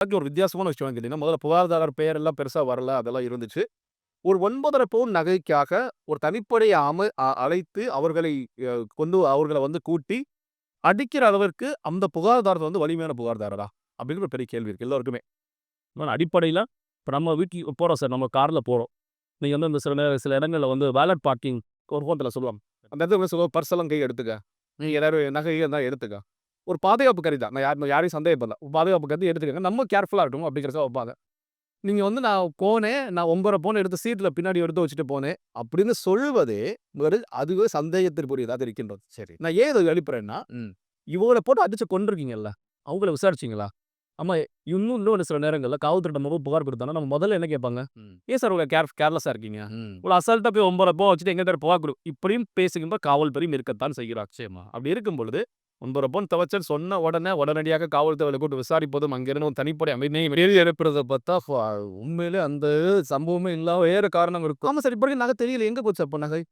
ஒரு வித்தியாசமான விஷயம் கேட்டீங்கன்னா, முதல்ல புகார்தாரர் பெயர் எல்லாம் பெருசா வரல. அதெல்லாம் இருந்துச்சு. ஒரு 9 1/2 பவுன் நகைக்காக ஒரு தனிப்படை அம அழைத்து அவர்களை கொண்டு அவர்கள வந்து கூட்டி, அடிக்கிற அளவிற்கு அந்த புகார்தாரர் வந்து வலிமையான புகார்தாரரா? அப்படிங்கிற ஒரு பெரிய கேள்வி இருக்கு எல்லோருக்குமே. அடிப்படையில இப்ப நம்ம வீட்டுக்கு போறோம் சார். நம்ம கார்ல போறோம். நீங்க வந்து இந்த சில நேர சில இடங்கள்ல வந்து வேலட் பார்க்கிங் ஒரு ஹோட்டல்ல சொல்லுவாங்க. அந்த இடத்துல "பர்ஸ் எல்லாம் கை எடுத்துக்க. நீ ஏதாவது நகை இருந்தா எடுத்துக்க." ஒரு பாதுகாப்பு கருதி தான். நான் யார் யாரையும் சந்தேகப்படல. பாதுகாப்பு கருதி எடுத்துக்கங்க. நம்ம கேர்ஃபுல்லா இருக்கணும் அப்படிங்கிறதுக்காக வைப்பாங்க. நீங்க வந்து நான் போனேன். நான் 9 1/2 பவுன் எடுத்து சீட்ல பின்னாடி எடுத்து வச்சுட்டு போனேன். அப்படின்னு சொல்வதே அதுவே சந்தேகத்திற்குரியதாக இருக்கின்றது. சரி. நான் ஏன் இத எழுப்புறேன்னா, ம். இவங்கள போட்டு அடிச்சு கொன்றுருக்கீங்கல்ல. அவங்கள விசாரிச்சீங்களா? ஆமா. இன்னும் இன்னொன்னு சில நேரங்கள்ல காவல்துறையிட்ட நம்ம புகார் குடுத்தோம்னா, நம்ம முதல்ல என்ன கேட்பாங்க? ஏன் சார் இவ்வளவு கேர் கேர்லெஸ்ஸா இருக்கீங்க? ம். இவ்வளவு அசால்ட்டா போய் 9 1/2 பவுன் வச்சுட்டு எங்கள்ட்ட புகார் குடு இப்படியும் பேசுகின்ற காவல்துறையும் இருக்கத்தான் செய்கிறார். நிச்சயமா. அப்படி இருக்கும் பொழுது 9 1/2 பவுன் துவைச்சேன்னு சொன்ன உடனே உடனடியாக காவல்துறையில் கூட்டு விசாரிப்பதும், அங்கிருந்து ஒரு தனிப்படை அமைதியை வெளியே எழுப்புறதை பார்த்தா, உண்மையிலே அந்த சம்பவமே இல்லாத வேறு காரணம் இருக்கும். ஆமாம் சார். இப்போ நகை தெரியல. எங்கே போச்சு அப்போ நகை?